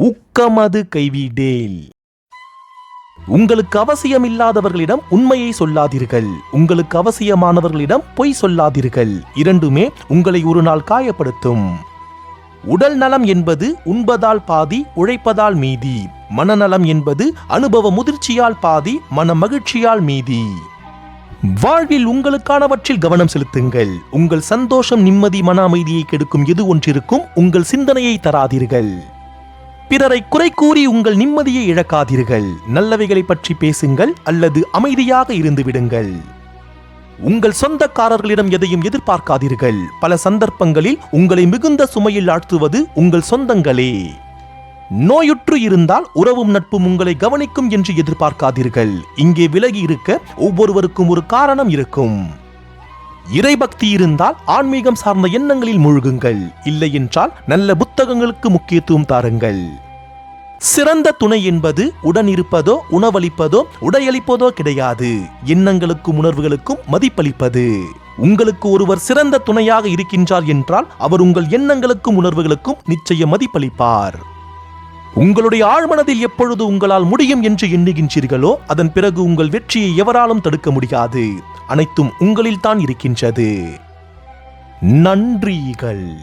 ஊக்கமது கைவிடேல். உங்களுக்கு அவசியமில்லாதவர்களிடம் உண்மையை சொல்லாதீர்கள். உங்களுக்கு அவசியமானவர்களிடம் பொய் சொல்லாதீர்கள். இரண்டுமே உங்களை ஒரு நாள் காயப்படுத்தும். உடல் நலம் என்பது உண்பதால் பாதி உழைப்பதால் மீதி. மனநலம் என்பது அனுபவ முதிர்ச்சியால் பாதி மன மகிழ்ச்சியால் மீதி. வாழ்வில் உங்களுக்கானவற்றில் கவனம் செலுத்துங்கள். உங்கள் சந்தோஷம் நிம்மதி மன அமைதியை கெடுக்கும் எது ஒன்றிருக்கும் உங்கள் சிந்தனையை தராதீர்கள். பிறரை குறை கூறி உங்கள் நிம்மதியை இழக்காதீர்கள். நல்லவைகளை பற்றி பேசுங்கள் அல்லது அமைதியாக இருந்து விடுங்கள். உங்கள் சொந்தக்காரர்களிடம் எதையும் எதிர்பார்க்காதீர்கள். பல சந்தர்ப்பங்களில் உங்களை மிகுந்த சுமையில் ஆழ்த்துவது உங்கள் சொந்தங்களே. நோயுற்று இருந்தால் உறவும் நட்பும் உங்களை கவனிக்கும் என்று எதிர்பார்க்காதீர்கள். இங்கே விலகி இருக்க ஒவ்வொருவருக்கும் ஒரு காரணம் இருக்கும். இறைபக்தி இருந்தால் ஆன்மீகம் சார்ந்த எண்ணங்களில் மூழ்குங்கள். இல்லை என்றால் நல்ல புத்தகங்களுக்கு முக்கியத்துவம் தாருங்கள். சிறந்த துணை என்பது உடன் இருப்பதோ உணவளிப்பதோ உடையளிப்பதோ கிடையாது. எண்ணங்களுக்கும் உணர்வுகளுக்கும் மதிப்பளிப்பது. உங்களுக்கு ஒருவர் சிறந்த துணையாக இருக்கின்றார் என்றால் அவர் உங்கள் எண்ணங்களுக்கும் உணர்வுகளுக்கும் நிச்சயம் மதிப்பளிப்பார். உங்களுடைய ஆழ்மனதில் எப்பொழுது உங்களால் முடியும் என்று எண்ணுகின்றீர்களோ அதன் பிறகு உங்கள் வெற்றியை எவராலும் தடுக்க முடியாது. அனைத்தும் உங்களில் தான் இருக்கின்றது. நன்றிகள்.